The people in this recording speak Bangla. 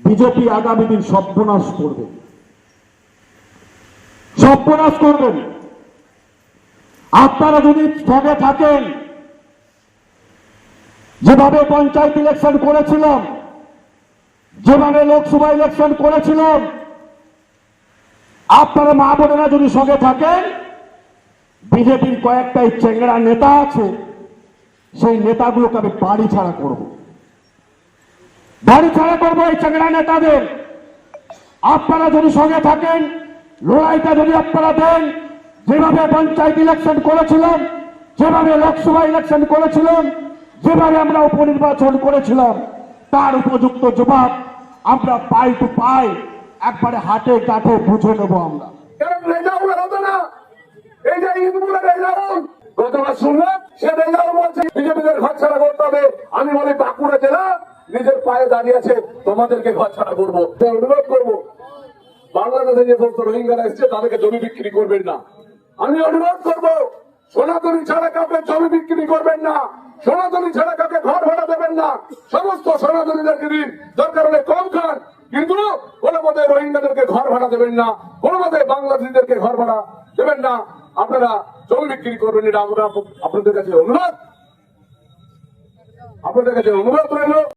বিজেপি আগামী দিন সর্বনাশ করবে। সর্বনাশ করবেন। আপনারা যদি সঙ্গে থাকেন, যেভাবে পঞ্চায়েত ইলেকশন করেছিলাম, যেভাবে লোকসভা ইলেকশন করেছিলাম, আপনারা মা বোনেরা যদি সঙ্গে থাকেন, বিজেপির কয়েকটাই চেংড়া নেতা আছে, সেই নেতাগুলোকে আমি বাড়ি ছাড়া করব। বাড়ি ছাড়া করব এই চেংড়া নেতাদের। আপনারা যদি সঙ্গে থাকেন, লড়াইটা যদি আপনারা দেন, যেভাবে পঞ্চায়েত ইলেকশন করেছিলাম, যেভাবে লোকসভা ইলেকশন করেছিলাম, যেভাবে আমরা উপনির্বাচন করেছিলাম, তার উপযুক্ত জবাব আমরা পাই টু পাই, একবারে হাটে কাঠে বুঝে নেব আমরা। এই যে শুনলাম, সে ঘর ছাড়া করতে আমি বলি নিজের পায়ে দাঁড়িয়ে আছে, তোমাদেরকে ঘর ছাড়া করব অনুরোধ করব। বাংলাদেশে যে সমস্ত রোহিঙ্গারা এসছে, তাদেরকে জমি বিক্রি করবেন না। আমি অনুরোধ করব, সনাতনী ছাড়া কাউকে জমি বিক্রি করবেন না, সনাতনী ছাড়া কাউকে ঘর ভাড়া দেবেন না। সমস্ত সনাতনীদেরকে দিন, দরকার হলে কম খান, কিন্তু কোনো মতে রোহিঙ্গাদেরকে ঘর ভাড়া দেবেন না, কোনো মতে বাংলাদেশিদেরকে ঘর ভাড়া দেবেন না। আপনারা জমি বিক্রি করবেন, এটা আমরা আপনাদের কাছে অনুরোধ। আপনাদের কাছে অনুরোধ রইল।